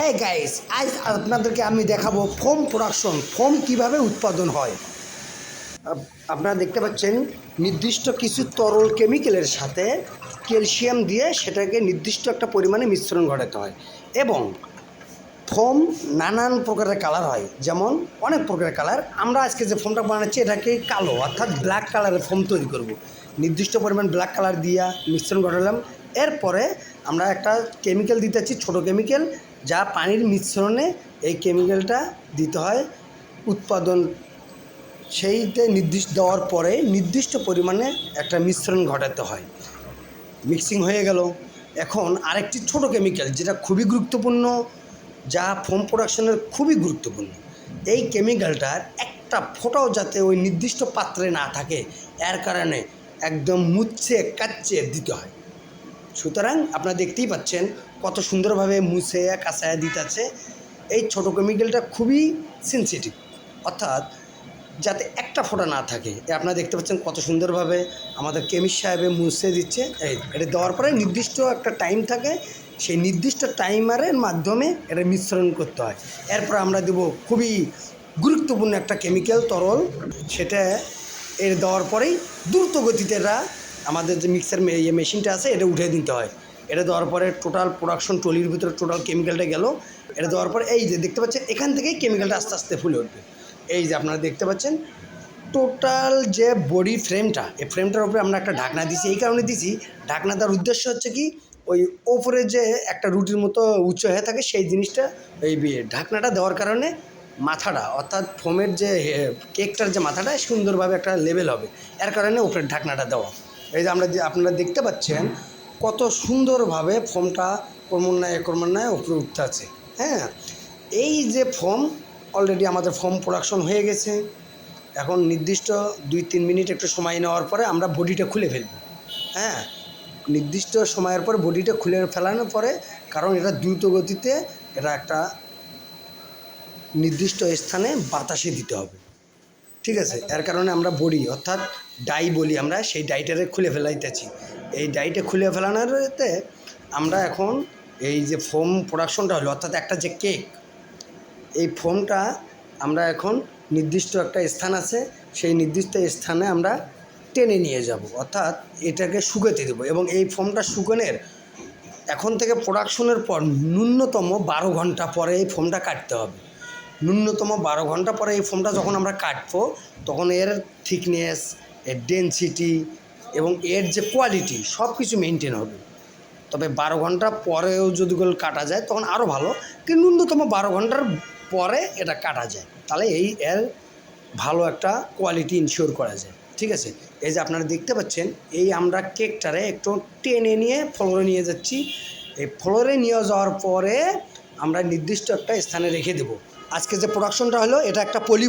হ্যাঁ গাইস আজ আপনাদেরকে আমি দেখাবো ফোম প্রোডাকশন ফোম কীভাবে উৎপাদন হয়। আপনারা দেখতে পাচ্ছেন, নির্দিষ্ট কিছু তরল কেমিক্যালের সাথে ক্যালসিয়াম দিয়ে সেটাকে নির্দিষ্ট একটা পরিমাণে মিশ্রণ ঘটাতে হয় এবং ফোম নানান প্রকারের কালার হয়। যেমন অনেক প্রকারের কালার আমরা আজকে যে ফোমটা বানাচ্ছি, এটাকে কালো, অর্থাৎ ব্ল্যাক কালারের ফোম তৈরি করব। নির্দিষ্ট পরিমাণ ব্ল্যাক কালার দিয়া মিশ্রণ ঘটালাম। এরপরে আমরা একটা কেমিক্যাল দিতে চাচ্ছি ছোটো কেমিক্যাল যা পানির মিশ্রণে এই কেমিক্যালটা দিতে হয় উৎপাদন। সেইতে নির্দিষ্ট, দেওয়ার পরে নির্দিষ্ট পরিমাণে একটা মিশ্রণ ঘটাতে হয়। মিক্সিং হয়ে গেল। এখন আরেকটি ছোট কেমিক্যাল যেটা খুবই গুরুত্বপূর্ণ, যা ফোম প্রোডাকশনের খুবই গুরুত্বপূর্ণ। এই কেমিক্যালটার একটা ফোঁটাও যাতে ওই নির্দিষ্ট পাত্রে না থাকে, এর কারণে একদম মুচ্ছে কাচ্ছে দিতে হয়। সুতরাং আপনারা দেখতেই পাচ্ছেন কত সুন্দরভাবে মুছে কাঁচায় দিতেছে এই ছোট কেমিক্যালটা খুবই সেন্সিটিভ অর্থাৎ যাতে একটা ফোঁটা না থাকে। আপনারা দেখতে পাচ্ছেন কত সুন্দরভাবে আমাদের কেমিস্ট সাহেবে মুছে দিচ্ছে। এই এটা দেওয়ার পরে নির্দিষ্ট একটা টাইম থাকে, সেই নির্দিষ্ট টাইমারের মাধ্যমে এটা মিশ্রণ করতে হয়। এরপর আমরা দেব খুবই গুরুত্বপূর্ণ একটা কেমিক্যাল তরল। সেটা এর দেওয়ার পরেই দ্রুত গতিতে এটা আমাদের যে মিক্সার ইয়ে মেশিনটা আছে, এটা উঠে দিতে হয়। এটা দেওয়ার পরে টোটাল প্রোডাকশন টলির ভিতরে টোটাল কেমিক্যালটা গেল। এটা দেওয়ার পরে এই যে দেখতে পাচ্ছেন, এখান থেকেই কেমিক্যালটা আস্তে আস্তে ফুলে উঠবে। এই যে আপনারা দেখতে পাচ্ছেন টোটাল যে বডি ফ্রেমটা এই ফ্রেমটার উপরে আমরা একটা ঢাকনা দিছি। এই কারণে দিছি, ঢাকনা দেওয়ার উদ্দেশ্য হচ্ছে কি, ওই ওপরে যে একটা রুটির মতো উঁচু হয়ে থাকে, সেই জিনিসটা, এই ঢাকনাটা দেওয়ার কারণে মাথাটা, অর্থাৎ ফোমের যে কেকটার যে মাথাটা, সুন্দরভাবে একটা লেভেল হবে। এর কারণে উপরের ঢাকনাটা দেওয়া। এই যে আমরা যে আপনারা দেখতে পাচ্ছেন কত সুন্দরভাবে ফর্মটা ক্রমান্বয়ে ক্রমান্বয়ে উপরে উঠতে আছে। হ্যাঁ এই যে ফর্ম অলরেডি আমাদের ফর্ম প্রোডাকশন হয়ে গেছে। এখন নির্দিষ্ট দুই তিন মিনিট একটু সময় নেওয়ার পরে আমরা বডিটা খুলে ফেলব। হ্যাঁ নির্দিষ্ট সময়ের পর বডিটা খুলে ফেলানোর পরে কারণ এটা দ্রুত গতিতে এটা একটা নির্দিষ্ট স্থানে বাতাসে দিতে হবে। ঠিক আছে? এর কারণে আমরা বডি, অর্থাৎ ডাই বলি আমরা, সেই ডাইটারে খুলে ফেলাইতেছি। এই ডাইটে খুলে ফেলানোতে আমরা এখন এই যে ফোম প্রোডাকশনটা হলো, অর্থাৎ একটা যে কেক, এই ফোমটা আমরা এখন নির্দিষ্ট একটা স্থান আছে, সেই নির্দিষ্ট স্থানে আমরা টেনে নিয়ে যাব। অর্থাৎ এটাকে শুকাতে দেবো এবং এই ফোমটা শুকানোর এখন থেকে প্রোডাকশনের পর ন্যূনতম বারো ঘণ্টা পরে এই ফোমটা কাটতে হবে। ন্যূনতম বারো ঘণ্টা পরে এই ফোমটা যখন আমরা কাটবো, তখন এর থিকনেস এর ডেনসিটি এবং এর যে কোয়ালিটি সব কিছু মেনটেন হবে। তবে বারো ঘণ্টা পরেও যদি কাটা যায়, তখন আরও ভালো। কিন্তু ন্যূনতম বারো ঘণ্টার পরে এটা কাটা যায়। তাহলে এই এর ভালো একটা কোয়ালিটি ইনশিওর করা যায়। ঠিক আছে? এই যে আপনারা দেখতে পাচ্ছেন, এই আমরা কেকটারে একটু টেনে নিয়ে ফ্লোরে নিয়ে যাচ্ছি। এই ফ্লোরে নিয়ে যাওয়ার পরে আমরা নির্দিষ্ট একটা স্থানে রেখে দেব। আজকে যে প্রোডাকশনটা হলো এটা একটা পলি